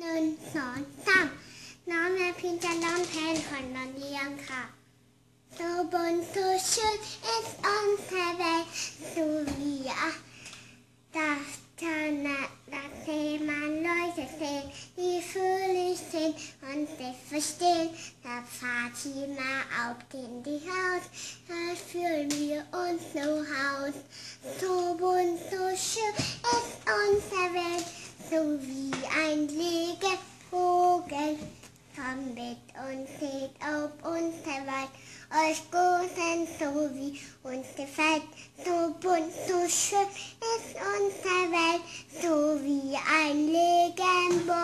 หนึ่งสองสามน้องแม่พิมจะร้องเพลงของน้องเรียงค่ะ So bon so schön ist unsere Welt, so wie das Tanne, das Seemann Leute sehen, die fröhlich sind und sich verstehen. Da fahrt Fatima auf den die Haus, da fühlen wir uns zu Haus. So bunt, so schön so wie ein Legevogel. Kommt mit uns, seht, auf uns Wald. euch großen, so wie uns gefällt. So bunt, so schön ist unser Welt, so wie ein Legenbogen,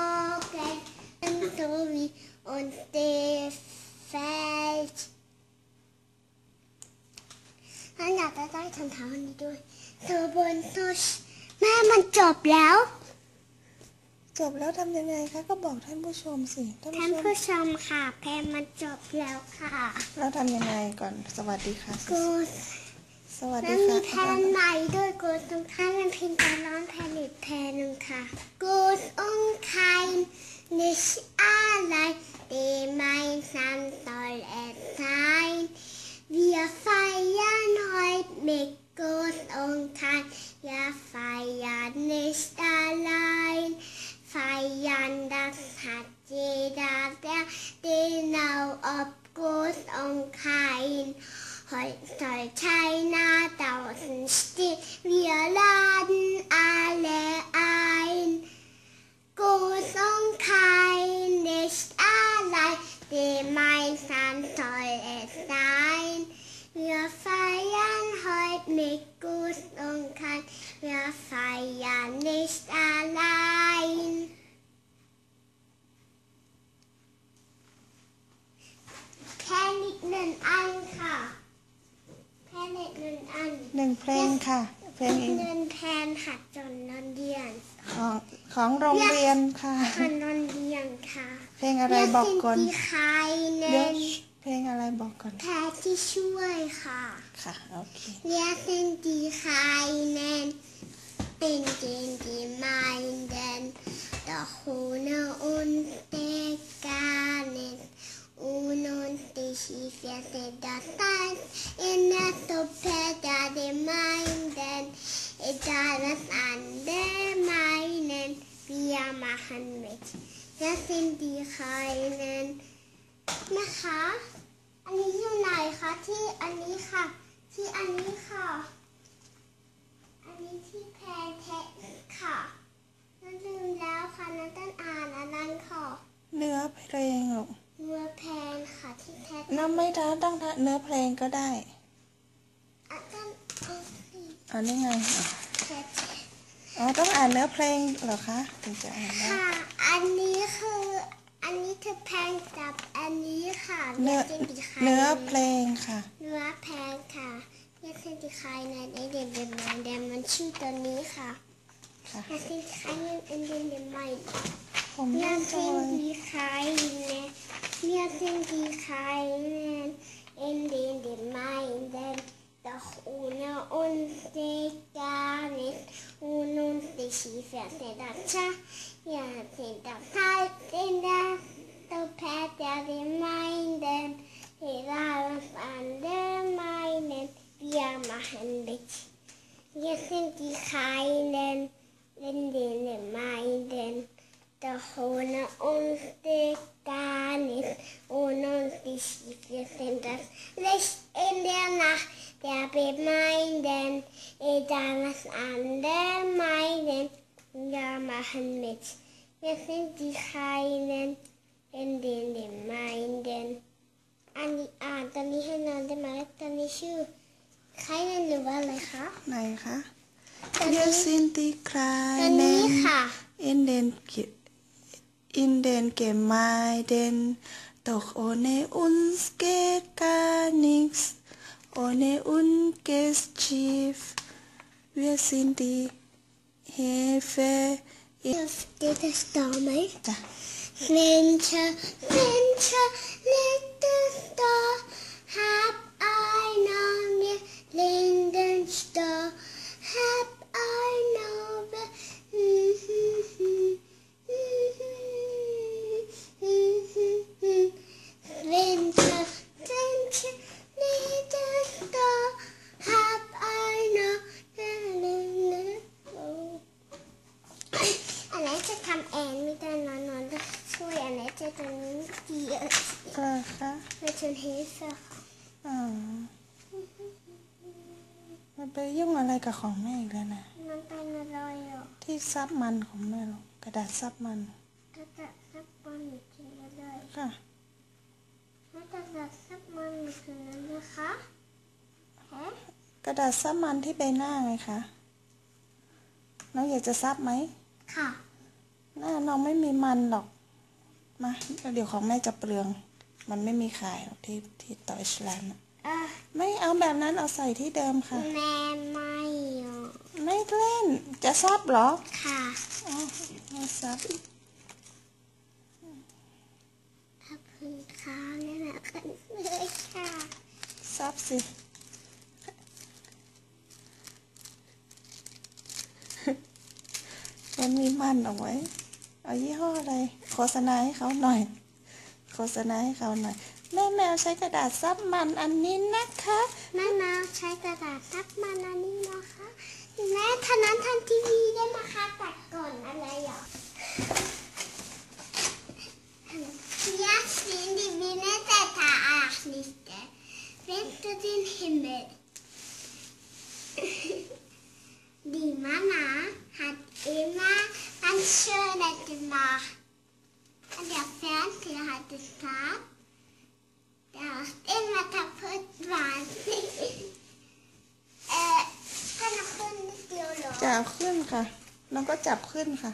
so wie uns gefällt. ฉันอยากจะได้คำถามนี้ด้วยเธอบนสุชแม่มันจบแล้วจบแล้วทำยังไงคะก็บอกท่านผู้ชมสิท่านผู้ชมค่ะ แพรมันจบแล้วค่ะเราทำยังไงก่อนสวัสดีค่ะกูสวัสดีแล้วมีแพรใหม่ด้วยกูต้องท่านมันพิมพ์การร้องแพรอีกแพรหนึ่งค่ะกูต้องใคยนิชอะไรดีไหมซ้ำตอนแอ jeder, der genau ob groß und kein. Holz soll keiner draußen stehen, wir laden alle ein. Groß und kein, nicht allein, gemeinsam soll es sein. Wir feiern heute mit Groß und kein, wir feiern nicht allein. อันค่ะเพลงหนึ่งอันหนึ่งเพลงค่ะเพลงเงินแทนหัดจนนอนเดียน ของของโรงเรียนค่ะหัดนอนเดียนค่ะ เพลงอะไรบอกก่อนเเพลงอะไรบอกก่อนแพที่ช่วยค่ะค่ะโอเคเรียกเส้นดีใครเน้นเป็นเกนดีไม่เด่นแอ่คูนอุ่น Jesus in the sun, in der Suppe der Gemeinden, ist alles an der meinen, wir machen mit. Das sind die Heilen. Nachher น้ำไม่ท้าต้องเนื้อเพลงก็ได้อันนี้ไง อ๋อต้องอ่านเนื้อเพลงเหรอคะถึงจะอ่านได้ค่ะ อันนี้คือ อันนี้คือเพลงกับอันนี้ค่ะ เนื้อเพลงเนื้อเพลงค่ะ เนื้อเพลงค่ะ เนื้อเพซนติคายในเดนเดนเดนเดนมันชื่อตัวนี้ค่ะเนื้อเพลซนติคายในเดนเดนเดนใหม่นื้อเพลซนติคายใน Wir sind die Scheinen in den Gemeinden, doch ohne uns geht gar nicht. Ohne uns die Schiefer sind das Schach, wir sind das Hals in der Suppe der Gemeinden. Wir waren uns an der Meinen, wir machen mit. Wir sind die Scheinen in den Gemeinden, doch ohne uns geht nicht. Ohne uns geschieht, wir sind das Licht in der Nacht der Gemeinden. Egal eh, was andere meinen, wir machen mit. Wir sind die Heinen in den Gemeinden. An die Adani Hinande Maratani Schuh. Keine Novelle, ha? Nein, ha? Wir sind die Kleinen in den Ge in den Gemeinden, doch ohne uns geht gar nichts, ohne uns geht's schief. Wir sind die Hilfe. Jetzt geht es damit? Da. Mensch. Menschen, ำแอนไม่ได้นอนนอนช่วยอะไรจ้ตอนนี้ดีเยอค่ะค่ะไปชนเฮสค่ะอ๋อมันไปยุ่งอะไรกับของแม่อีกแล้วนะมันเป็นอะไรอ่ะที่ซับมันของแม่หรอกกระดาษซับมันกระดาษซับมันอยู่ที่นั่นเลยค่ะกระดาษซับมันอยู่ที่นั่นนะคะกระดาษซับมันที่ใบหน้าไงคะน้องอยากจะซับไหมค่ะหน้าน้องไม่มีมันหรอก มาเดี๋ยวของแม่จะเปลือง มันไม่มีขายที่ที่ต่ออสแลนด์ไม่เอาแบบนั้นเอาใส่ที่เดิมค่ะ แม่ไม่ไม่เล่นจะซับหรอ ค่ะอ๋อไม่ซับขอบคุณค่ะนี่แหละกันเลยค่ะซับสิ มันมีมันเอาไว้เอายี่ห้ออะไรโฆษณาให้เขาหน่อยโฆษณาให้เขาหน่อยแม่แมวใช้กระดาษซับมันอันนี้นะคะแม่แมวใช้กระดาษซับมันอันนี้นะคะแม่ท่านั้นทำทีวีได้มคะตัดก่อนอะไรหรอยักษ์สินดิบดนแต่ตาอาคนิสเตเวนตุดิเห็นเบลดีมานาหัดเอมา Ein schöner gemacht. Und der Fernseher hat es gehabt. Der ist immer kaputt waren. เออขนมขึ้นเดียวเหรอจับขึ้นค่ะแล้วก็จับขึ้นค่ะ